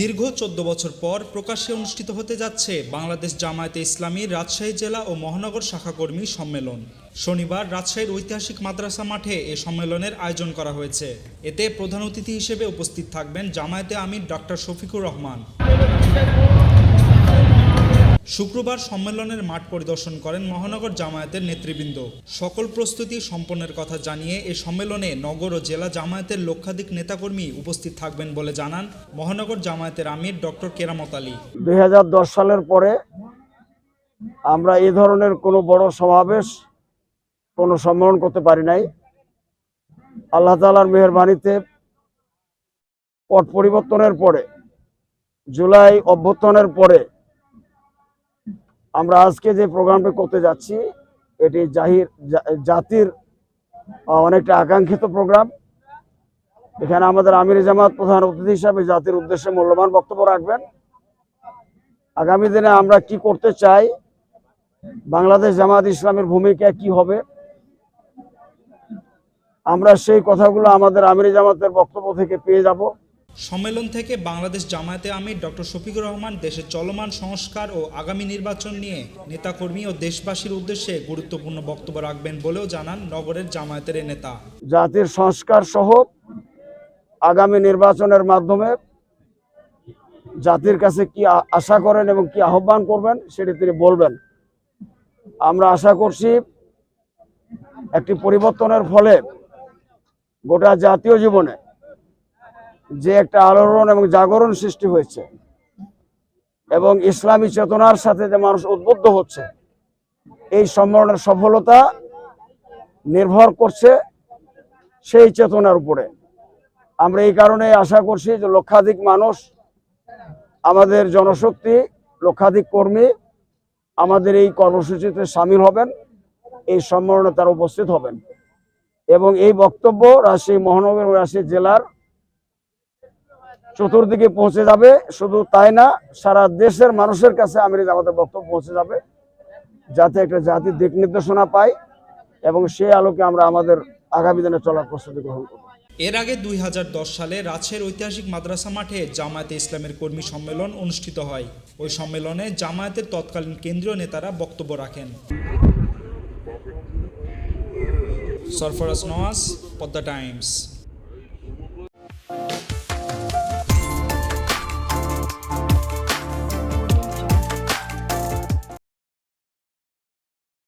দীর্ঘ চোদ্দ বছর পর প্রকাশ্যে অনুষ্ঠিত হতে যাচ্ছে বাংলাদেশ জামায়াতে ইসলামীর রাজশাহী জেলা ও মহানগর শাখাকর্মী সম্মেলন। শনিবার রাজশাহীর ঐতিহাসিক মাদ্রাসা মাঠে এ সম্মেলনের আয়োজন করা হয়েছে। এতে প্রধান অতিথি হিসেবে উপস্থিত থাকবেন জামায়াতে আমির ডক্টর শফিকুর রহমান। শুক্রবার সম্মেলনের মাঠ পরিদর্শন করেন মহানগর জামায়াতের নেতৃবৃন্দ। সকল প্রস্তুতি সম্পন্নের কথা জানিয়ে এ সম্মেলনে নগর ও জেলা জামায়াতের লক্ষাধিক নেতাকর্মী উপস্থিত থাকবেন বলে জানান মহানগর জামায়াতের আমির ডক্টর কেরামত আলী। দুই সালের পরে আমরা এই ধরনের কোনো বড় সমাবেশ, কোনো সম্মেলন করতে পারি নাই। আল্লাহ তালার মেহরবানিতে পট পরিবর্তনের পরে, জুলাই অভ্যর্থনের পরে আমরা আজকে যে প্রোগ্রামটা করতে যাচ্ছি, এটি জাহির জাতির অনেকটা আকাঙ্ক্ষিত প্রোগ্রাম। এখানে আমাদের আমির জামাত প্রধান অতিথি হিসাবে জাতির উদ্দেশ্যে মূল্যবান বক্তব্য রাখবেন। আগামী দিনে আমরা কি করতে চাই, বাংলাদেশ জামাত ইসলামের ভূমিকা কি হবে, আমরা সেই কথাগুলো আমাদের আমির জামাতের বক্তব্য থেকে পেয়ে যাব। সম্মেলন থেকে বাংলাদেশ জামায়াতে আমির ডক্টর শফিকুর রহমান দেশের চলমান সংস্কার ও আগামী নির্বাচন নিয়ে নেতাকর্মী ও দেশবাসীর উদ্দেশ্যে গুরুত্বপূর্ণ বক্তব্য রাখবেন বলেও জানান নগরের জামায়াতের নেতা। জাতির সংস্কার সহ আগামী নির্বাচনের মাধ্যমে জাতির কাছে কি আশা করেন এবং কি আহ্বান করবেন সেটি তিনি বলবেন। আমরা আশা করছি একটি পরিবর্তনের ফলে গোটা জাতীয় জীবনে যে একটা আলোড়ন এবং জাগরণ সৃষ্টি হয়েছে এবং ইসলামী চেতনার সাথে যে মানুষ উদ্বুদ্ধ হচ্ছে, এই সম্মেলনের সফলতা নির্ভর করছে সেই চেতনার উপরে। আমরা এই কারণে আশা করছি যে লক্ষাধিক মানুষ, আমাদের জনশক্তি, লক্ষাধিক কর্মী আমাদের এই কর্মসূচিতে সামিল হবেন, এই সম্মেলনে তারা উপস্থিত হবেন এবং এই বক্তব্য রাজশাহী মহানগর ও রাজশাহী জেলার চতুর্দিকে পৌঁছে যাবে, শুধু তাই না, সারা দেশের মানুষের কাছে আমির আমাদের বক্তব্য পৌঁছে যাবে, যাতে একটা জাতির দিক নির্দেশনা পায় এবং সেই আলোকে আমরা আমাদের আগামী দিনে চলার প্রস্তুতি গ্রহণ করব। এর আগে দুই হাজার দশ সালে রাজশাহীর ঐতিহাসিক মাদ্রাসা মাঠে জামায়াতে ইসলামের কর্মী সম্মেলন অনুষ্ঠিত হয়। ওই সম্মেলনে জামায়াতের তৎকালীন কেন্দ্রীয় নেতারা বক্তব্য রাখেন। সরফরাজ নওয়াজ, পদ্মা টাইমস।